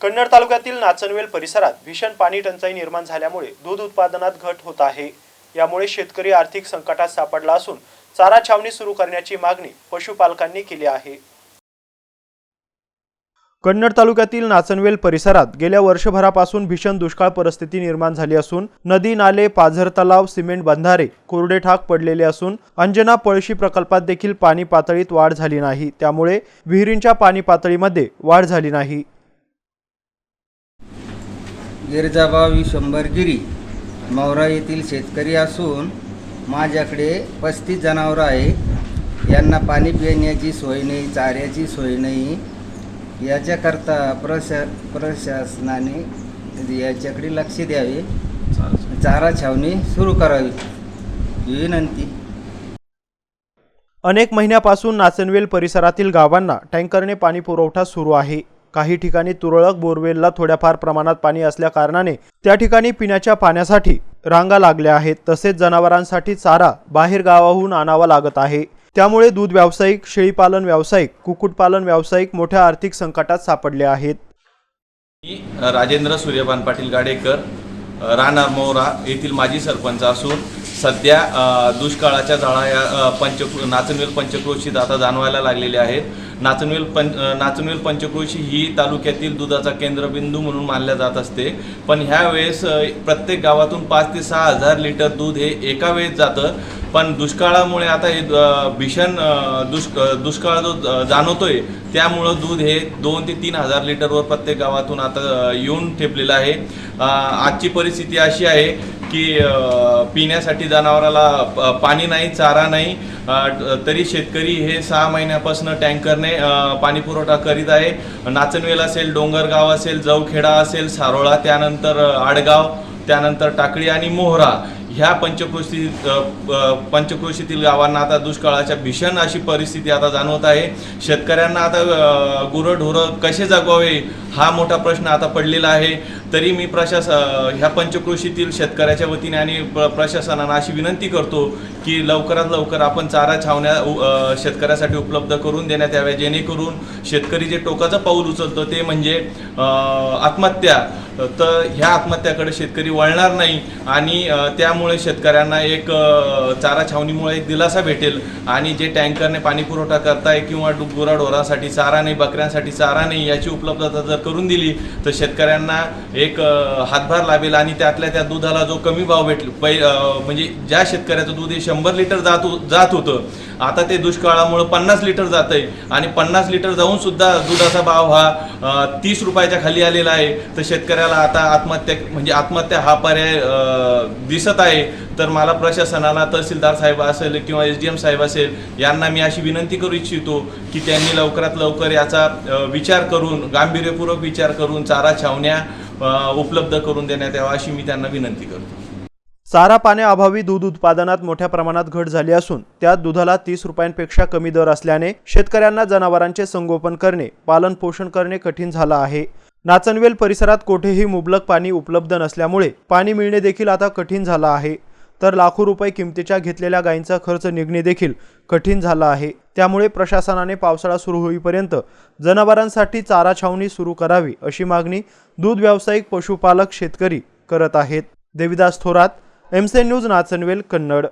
कन्नड तालुक्यातील नाचनवेल परिसरात भीषण पाणी टंचाई निर्माण झाल्यामुळे दूध उत्पादनात घट होत आहे. यामुळे शेतकरी आर्थिक संकटात सापडला असून चारा छावणी सुरू करण्याची मागणी पशुपालकांनी केली आहे. कन्नड तालुक्यातील नाचनवेल परिसरात गेल्या वर्षभरापासून भीषण दुष्काळ परिस्थिती निर्माण झाली असून नदी नाले पाझर तलाव सिमेंट बंधारे कोरडे ठाक पडलेले असून अंजना पळशी प्रकल्पात देखील पाणी पातळीत वाढ झाली नाही. त्यामुळे विहिरींच्या पाणी पातळीमध्ये वाढ झाली नाही. गिरजाबावी शंभरगिरी मौरा येथील शेतकरी असून माझ्याकडे पस्तीस जनावरं आहे यांना पाणी पिण्याची सोय नाही चाऱ्याची सोय नाही. याच्याकरता प्रशा प्रशासनाने याच्याकडे लक्ष द्यावे. चारा छावणी सुरू करावी. विनंती. अनेक महिन्यापासून नाचनवेल परिसरातील गावांना टँकरने पाणी पुरवठा सुरू आहे. काही ठिकाणी तुरळक बोरवेलला थोड्याफार प्रमाणात पाणी असल्या कारणाने त्या ठिकाणी पिण्याच्या पाण्यासाठी रांगा लागल्या आहेत. तसेच जनावरांसाठी चारा बाहेर गावाहून आणावा लागत आहे. त्यामुळे दूध व्यावसायिक शेळीपालन व्यावसायिक कुक्कुटपालन व्यावसायिक मोठ्या आर्थिक संकटात सापडले आहेत. मी राजेंद्र सूर्यभान पाटील गाडेकर राणा मोहरा मोरा येथील माजी सरपंच असून सध्या दुष्काळाच्या जाळा या पंच नाचनवेल पंचक्रोशीत आता जाणवायला लागलेले आहेत. नाचनवेल पं नाचनवेल पंचक्रोशी ही तालुक्यातील दुधाचा केंद्रबिंदू म्हणून मानल्या जात असते. पण ह्या वेळेस प्रत्येक गावातून पाच ते सहा हजार लिटर दूध हे एका वेळेस जातं. पण दुष्काळामुळे आता हे भीषण दुष्क दुष्काळ जो जाणवतोय त्यामुळं दूध हे दोन ते तीन हजार लिटरवर प्रत्येक गावातून आता येऊन ठेपलेलं आहे. आजची परिस्थिती अशी आहे की पिण्यासाठी जनावराला पाणी नाही चारा नाही. तरी शेतकरी हे सहा महिन्यापासून टँकरने पाणी पुरवठा करीत आहे. नाचनवेल असेल डोंगरगाव असेल जवखेडा असेल सारोळा त्यानंतर आडगाव त्यानंतर टाकळी आणि मोहरा. ह्या पंचक्रोशी पंचक्रोशीतील गावांना आता दुष्काळाच्या भीषण अशी परिस्थिती आता जाणवत आहे. शेतकऱ्यांना आता गुरंढोरं कसे जगवावे हा मोठा प्रश्न आता पडलेला आहे. तरी मी प्रशास ह्या पंचक्रोशीतील शेतकऱ्याच्या वतीने आणि प्र प्रशासनाला अशी विनंती करतो की लवकरात लवकर आपण चारा छावण्या शेतकऱ्यासाठी उपलब्ध करून देण्यात याव्या. जेणेकरून शेतकरी जे टोकाचं पाऊल उचलतो ते म्हणजे आत्महत्या. तर ह्या आत्महत्याकडे शेतकरी वळणार नाही आणि त्या त्यामुळे शेतकऱ्यांना एक चारा छावणीमुळे एक दिलासा भेटेल. आणि जे टँकरने पाणी पुरवठा करताय किंवा डु- चारा नाही बकऱ्यांसाठी चारा नाही याची उपलब्धता जर करून दिली तर शेतकऱ्यांना एक हातभार लाभेल आणि त्यातल्या त्या दुधाला जो कमी भाव भेटेल पै म्हणजे ज्या शेतकऱ्याचं दूध हे शंभर लिटर जात हो-, जात होतं आता ते दुष्काळामुळे पन्नास लिटर जात आहे आणि पन्नास लिटर जाऊन सुद्धा दुधाचा भाव हा तीस रुपयाच्या खाली आलेला आहे. तर शेतकऱ्याला आता आत्महत्या म्हणजे आत्महत्या हा पर्याय दिसत आहे. आहे तर मला प्रशासनाला तहसीलदार साहेब असेल किंवा एस डी एम साहेब असेल यांना मी अशी विनंती करू इच्छितो की त्यांनी लवकरात लवकर याचा विचार करून गांभीर्यपूर्वक विचार करून चारा छावण्या उपलब्ध करून देण्यात यावा अशी मी त्यांना विनंती करतो. चारा पाण्याअभावी दूध उत्पादनात मोठ्या प्रमाणात घट झाली असून त्यात दुधाला तीस रुपयांपेक्षा कमी दर असल्याने शेतकऱ्यांना जनावरांचे संगोपन करणे पालन पोषण करणे कठीण झालं आहे. नाचनवेल परिसरात कोठेही मुबलक पाणी उपलब्ध नसल्यामुळे पाणी मिळणे देखील आता कठीण झालं आहे. तर लाखो रुपये किमतीच्या घेतलेल्या गायींचा खर्च निघणे देखील कठीण झाला आहे. त्यामुळे प्रशासनाने पावसाळा सुरू होईपर्यंत जनावरांसाठी चारा छावणी सुरू करावी अशी मागणी दूध व्यावसायिक पशुपालक शेतकरी करत आहेत. देविदास थोरात एमसे न्यूज नाचनवेल कन्नड.